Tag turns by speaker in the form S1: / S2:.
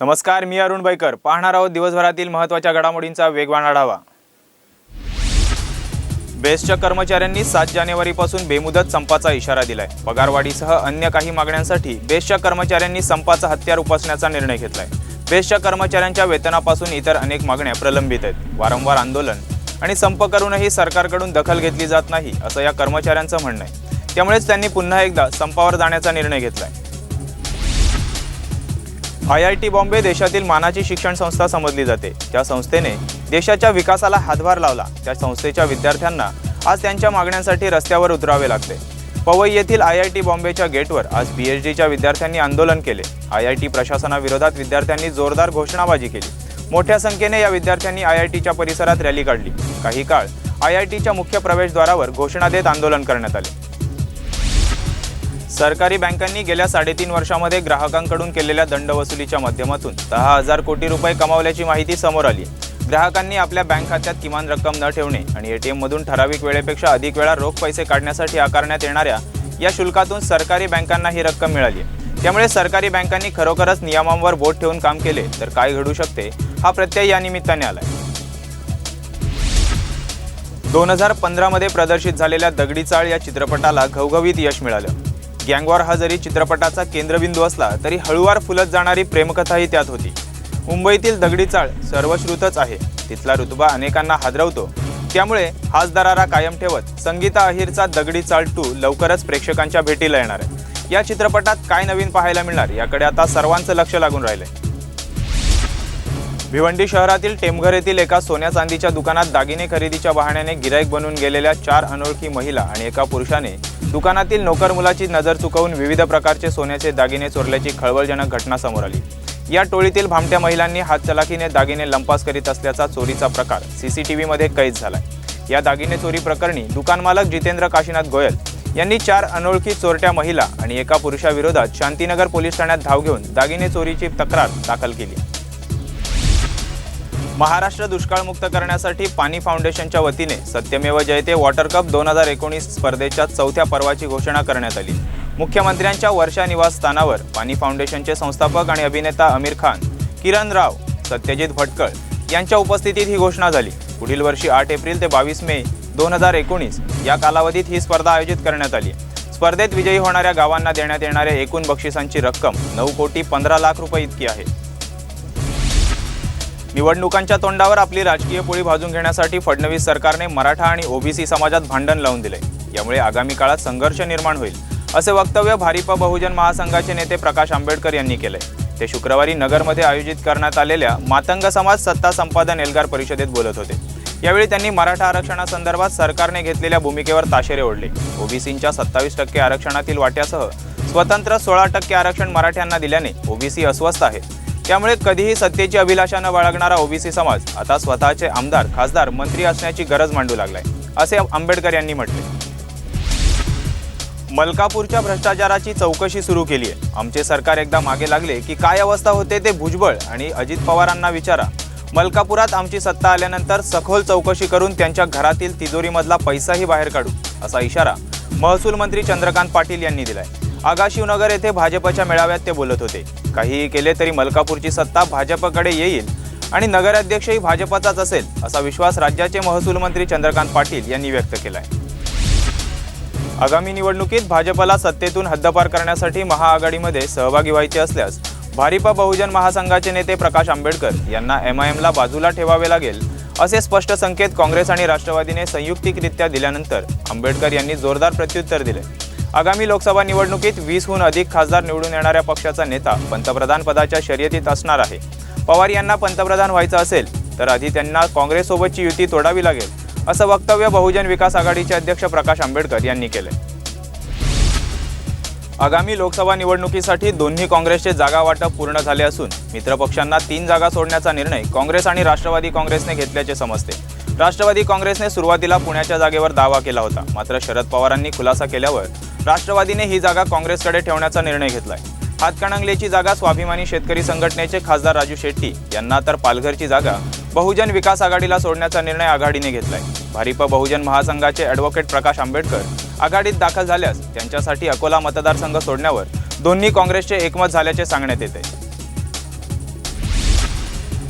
S1: नमस्कार मी अरुण बैकर. पाहणार आहोत दिवसभरातील महत्त्वाच्या घडामोडींचा वेगवान आढावा. बेस्टच्या कर्मचाऱ्यांनी सात जानेवारीपासून बेमुदत संपाचा इशारा दिलाय. पगारवाढीसह अन्य काही मागण्यांसाठी बेस्टच्या कर्मचाऱ्यांनी संपाचा हत्यार उपासण्याचा निर्णय घेतलाय. बेस्टच्या कर्मचाऱ्यांच्या वेतनापासून इतर अनेक मागण्या प्रलंबित आहेत. वारंवार आंदोलन आणि संप करूनही सरकारकडून दखल घेतली जात नाही असं या कर्मचाऱ्यांचं म्हणणं आहे. त्यामुळेच त्यांनी पुन्हा एकदा संपावर जाण्याचा निर्णय घेतलाय. आय आय टी बॉम्बे देशातील मानाची शिक्षण संस्था समजली जाते. त्या संस्थेने देशाच्या विकासाला हातभार लावला. त्या संस्थेच्या विद्यार्थ्यांना आज त्यांच्या मागण्यांसाठी रस्त्यावर उतरावे लागते. पवई येथील आय आय टी बॉम्बेच्या गेटवर आज पी एच डीच्या विद्यार्थ्यांनी आंदोलन केले. आय आय टी प्रशासनाविरोधात विद्यार्थ्यांनी जोरदार घोषणाबाजी केली. मोठ्या संख्येने या विद्यार्थ्यांनी आय आय टीच्या परिसरात रॅली काढली. काही काळ आय आय टीच्या मुख्य प्रवेशद्वारावर घोषणा देत आंदोलन करण्यात आले. सरकारी बँकांनी गेल्या साडेतीन वर्षामध्ये ग्राहकांकडून केलेल्या दंडवसुलीच्या माध्यमातून दहा हजार कोटी रुपये कमावल्याची माहिती समोर आली. ग्राहकांनी आपल्या बँक खात्यात किमान रक्कम न ठेवणे आणि एटीएममधून ठराविक वेळेपेक्षा अधिक वेळा रोख पैसे काढण्यासाठी आकारण्यात येणाऱ्या या शुल्कातून सरकारी बँकांना ही रक्कम मिळाली. त्यामुळे सरकारी बँकांनी खरोखरच नियमांवर बोट ठेवून काम केले तर काय घडू शकते हा प्रत्यय या निमित्ताने आलाय. दोन हजार पंधरामध्ये प्रदर्शित झालेल्या दगडी चाळ या चित्रपटाला घवघवीत यश मिळालं. गँगवॉर हा जरी चित्रपटाचा केंद्रबिंदू असला तरी हळूवार फुलत जाणारी प्रेमकथाही त्यात होती. मुंबईतील दगडी चाळ सर्वश्रुतच आहे. तिथला रुतबा अनेकांना हादरवतो. त्यामुळे हाच दरारा कायम ठेवत संगीता अहिरचा दगडी चाळ टू लवकरच प्रेक्षकांच्या भेटीला येणार आहे. या चित्रपटात काय नवीन पाहायला मिळणार याकडे आता सर्वांचं लक्ष लागून राहिलंय. भिवंडी शहरातील टेमघर येथील एका सोन्या चांदीच्या दुकानात दागिने खरेदीच्या बहाण्याने गिराईक बनून गेलेल्या चार अनोळखी महिला आणि एका पुरुषाने दुकानातील नोकर मुलाची नजर चुकवून विविध प्रकारचे सोन्याचे दागिने चोरल्याची खळबळजनक घटना समोर आली. या टोळीतील भामट्या महिलांनी हातचलाखीने दागिने लंपास करीत असल्याचा चोरीचा प्रकार सीसीटीव्हीमध्ये कैद झालाय. या दागिने चोरी प्रकरणी दुकानमालक जितेंद्र काशीनाथ गोयल यांनी चार अनोळखी चोरट्या महिला आणि एका पुरुषाविरोधात शांतीनगर पोलीस ठाण्यात धाव घेऊन दागिने चोरीची तक्रार दाखल केली महाराष्ट्र दुष्काळमुक्त करण्यासाठी पाणी फाउंडेशनच्या वतीने सत्यमेव जयते वॉटर कप दोन हजार एकोणीस स्पर्धेच्या चौथ्या पर्वाची घोषणा करण्यात आली. मुख्यमंत्र्यांच्या वर्षा निवासस्थानावर पाणी फाउंडेशनचे संस्थापक आणि अभिनेता आमिर खान किरण राव सत्यजित भटकळ यांच्या उपस्थितीत ही घोषणा झाली. पुढील वर्षी आठ एप्रिल ते बावीस मे दोन हजार एकोणीस या कालावधीत ही स्पर्धा आयोजित करण्यात आली. स्पर्धेत विजयी होणाऱ्या गावांना देण्यात येणाऱ्या एकूण बक्षिसांची रक्कम नऊ कोटी पंधरा लाख रुपये इतकी आहे. निवडणुकांच्या तोंडावर आपली राजकीय पोळी भाजून घेण्यासाठी फडणवीस सरकारने मराठा आणि ओबीसी समाजात भांडण लावून दिले. यामुळे आगामी काळात संघर्ष निर्माण होईल असे वक्तव्य भारिप बहुजन महासंघाचे नेते प्रकाश आंबेडकर यांनी केले. ते शुक्रवारी नगरमध्ये आयोजित करण्यात आलेल्या मातंग समाज सत्ता संपादन एल्गार परिषदेत बोलत होते. यावेळी त्यांनी मराठा आरक्षणासंदर्भात सरकारने घेतलेल्या भूमिकेवर ताशेरे ओढले. ओबीसींच्या सत्तावीस टक्के आरक्षणातील वाट्यासह स्वतंत्र सोळा टक्के आरक्षण मराठ्यांना दिल्याने ओबीसी अस्वस्थ आहे. त्यामुळे कधीही सत्तेची अभिलाषा न बाळगणारा ओबीसी समाज आता स्वतःचे आमदार खासदार मंत्री असण्याची गरज मांडू लागलाय असे आंबेडकर यांनी म्हटले. मलकापूरच्या भ्रष्टाचाराची चौकशी सुरू केली आहे आमचे सरकार एकदा मागे लागले की काय अवस्था होते ते भुजबळ आणि अजित पवारांना विचारा. मलकापुरात आमची सत्ता आल्यानंतर सखोल चौकशी करून त्यांच्या घरातील तिजोरीमधला पैसाही बाहेर काढू असा इशारा महसूल मंत्री चंद्रकांत पाटील यांनी दिलाय. आगाशिवनगर येथे भाजपच्या मेळाव्यात ते बोलत होते. काहीही केले तरी मलकापूरची सत्ता भाजपकडे येईल आणि नगराध्यक्षही भाजपचाच असेल असा विश्वास राज्याचे महसूल मंत्री चंद्रकांत पाटील यांनी व्यक्त केला आहे आगामी निवडणुकीत भाजपला सत्तेतून हद्दपार करण्यासाठी महाआघाडीमध्ये सहभागी व्हायचे असल्यास भारिपा बहुजन महासंघाचे नेते प्रकाश आंबेडकर यांना एम आय एमला बाजूला ठेवावे लागेल असे स्पष्ट संकेत काँग्रेस आणि राष्ट्रवादीने संयुक्तिकरित्या दिल्यानंतर आंबेडकर यांनी जोरदार प्रत्युत्तर दिले. आगामी लोकसभा निवडणुकीत वीसहून अधिक खासदार निवडून येणाऱ्या पक्षाचा नेता पंतप्रधान पदाच्या शर्यतीत असणार आहे. पवार यांना पंतप्रधान व्हायचं असेल तर आधी त्यांना काँग्रेससोबतची युती तोडावी लागेल असं वक्तव्य बहुजन विकास आघाडीचे अध्यक्ष प्रकाश आंबेडकर यांनी केले आगामी लोकसभा निवडणुकीसाठी दोन्ही काँग्रेसचे जागा वाटप पूर्ण झाले असून मित्रपक्षांना तीन जागा सोडण्याचा निर्णय काँग्रेस आणि राष्ट्रवादी काँग्रेसने घेतल्याचे समजते. राष्ट्रवादी काँग्रेसने सुरुवातीला पुण्याच्या जागेवर दावा केला होता मात्र शरद पवारांनी खुलासा केल्यावर राष्ट्रवादीने ही जागा काँग्रेसकडे ठेवण्याचा निर्णय घेतलाय. हातकणंगलेची जागा स्वाभिमानी शेतकरी संघटनेचे खासदार राजू शेट्टी यांना तर पालघरची जागा बहुजन विकास आघाडीला सोडण्याचा निर्णय आघाडीने घेतलाय. भारिप बहुजन महासंघाचे ॲडव्होकेट प्रकाश आंबेडकर आघाडीत दाखल झाल्यास त्यांच्यासाठी अकोला मतदारसंघ सोडण्यावर दोन्ही काँग्रेसचे एकमत झाल्याचे सांगण्यात येते.